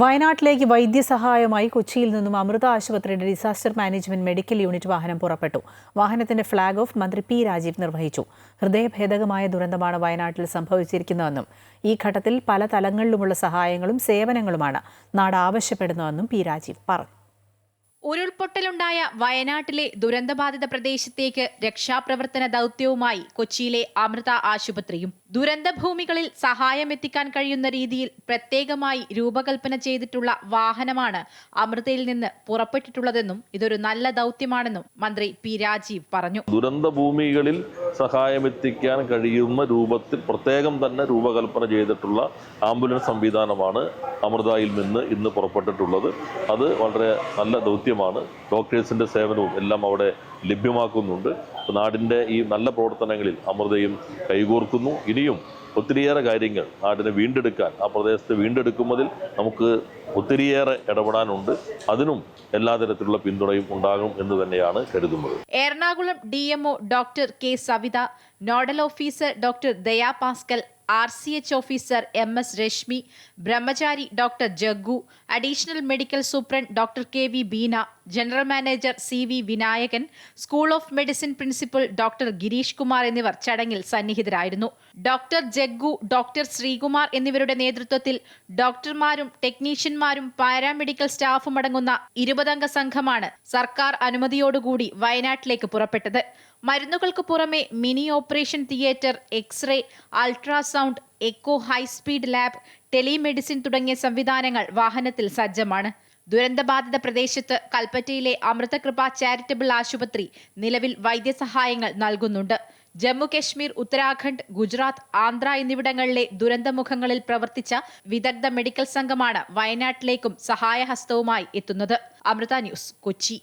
വയനാട്ടിലേക്ക് വൈദ്യസഹായമായി കൊച്ചിയിൽ നിന്നും അമൃത ആശുപത്രിയുടെ ഡിസാസ്റ്റർ മാനേജ്മെന്റ് മെഡിക്കൽ യൂണിറ്റ് വാഹനം പുറപ്പെട്ടു. വാഹനത്തിന്റെ ഫ്ളാഗ് ഓഫ് മന്ത്രി പി രാജീവ് നിർവഹിച്ചു. ഹൃദയഭേദകമായ ദുരന്തമാണ് വയനാട്ടിൽ സംഭവിച്ചിരിക്കുന്നതെന്നും ഈ ഘട്ടത്തിൽ പല തലങ്ങളിലുമുള്ള സഹായങ്ങളും സേവനങ്ങളുമാണ് നാട് ആവശ്യപ്പെടുന്നതെന്നും പി രാജീവ് പറഞ്ഞു. ഉരുൾപൊട്ടലുണ്ടായ വയനാട്ടിലെ ദുരന്തബാധിത പ്രദേശത്തേക്ക് രക്ഷാപ്രവർത്തന ദൗത്യവുമായി കൊച്ചിയിലെ അമൃത ആശുപത്രിയും ദുരന്തഭൂമികളിൽ സഹായമെത്തിക്കാൻ കഴിയുന്ന രീതിയിൽ പ്രത്യേകമായി രൂപകൽപ്പന ചെയ്തിട്ടുള്ള വാഹനമാണ് അമൃതയിൽ നിന്ന് പുറപ്പെട്ടിട്ടുള്ളതെന്നും ഇതൊരു നല്ല ദൗത്യമാണെന്നും മന്ത്രി പി രാജീവ് പറഞ്ഞു. ദുരന്ത ഭൂമികളിൽ സഹായമെത്തിക്കാൻ കഴിയുന്ന രൂപത്തിൽ പ്രത്യേകം തന്നെ രൂപകൽപ്പന ചെയ്തിട്ടുള്ള ആംബുലൻസ് സംവിധാനമാണ് അമൃതയിൽ നിന്ന് ഇന്ന് പുറപ്പെട്ടിട്ടുള്ളത്. അത് വളരെ നല്ല ദൗത്യമാണ് ഡോക്ടേഴ്സിന്റെ സേവനവും എല്ലാം അവിടെ ലഭ്യമാക്കുന്നുണ്ട്. നാടിന്റെ ഈ നല്ല പ്രവർത്തനങ്ങളിൽ അമൃതയും കൈകോർക്കുന്നു. ഇനിയും ഒത്തിരിയേറെ കാര്യങ്ങൾ നാടിനെ വീണ്ടെടുക്കാൻ ആ പ്രദേശത്ത് വീണ്ടെടുക്കുന്നതിൽ നമുക്ക് ഒത്തിരിയേറെ ഇടപെടാനുണ്ട്. അതിനും എല്ലാ തരത്തിലുള്ള പിന്തുണയും ഉണ്ടാകും എന്ന് തന്നെയാണ് കരുതുന്നത്. Ernakulam D doctor K Savitha nodal officer doctor Daya Pascal R C H officer M S Reshmi Brahmachari doctor Jaggu additional medical superintendent doctor K V Beena general manager C V Vinayakan school of medicine principal doctor Girish Kumar എന്നിവർ ചടങ്ങിൽ സന്നിഹിതരായിരുന്നു. Doctor Jaggu doctor Sreekumar എന്നിവരുടെ നേതൃത്വത്തിൽ ഡോക്ടർമാരും ടെക്നീഷ്യന്മാരും paramedical സ്റ്റാഫും അടങ്ങുന്ന ഇരുപതംഗ സംഘമാണ് സർക്കാർ അനുമതിയോടുകൂടി വയനാട്ടിലേക്ക് പുറപ്പെട്ടത്. മരുന്നുകൾക്ക് പുറമെ mini operation theatre x-ray ultrasound echo high speed lab telemedicine തുടങ്ങിയ സംവിധാനങ്ങൾ വാഹനത്തിൽ സജ്ജമാണ്. ദുരന്തബാധിത പ്രദേശത്ത് കൽപ്പറ്റയിലെ അമൃതകൃപ ചാരിറ്റബിൾ ആശുപത്രി നിലവിൽ വൈദ്യസഹായങ്ങൾ നൽകുന്നുണ്ട്. ജമ്മു കശ്മീർ ഉത്തരാഖണ്ഡ് ഗുജറാത്ത് ആന്ധ്ര എന്നിവിടങ്ങളിലെ ദുരന്തമുഖങ്ങളിൽ പ്രവർത്തിച്ച വിദഗ്ധ മെഡിക്കൽ സംഘമാണ് വയനാട്ടിലേക്കും സഹായഹസ്തവുമായി എത്തുന്നത്. അമൃത ന്യൂസ് കൊച്ചി.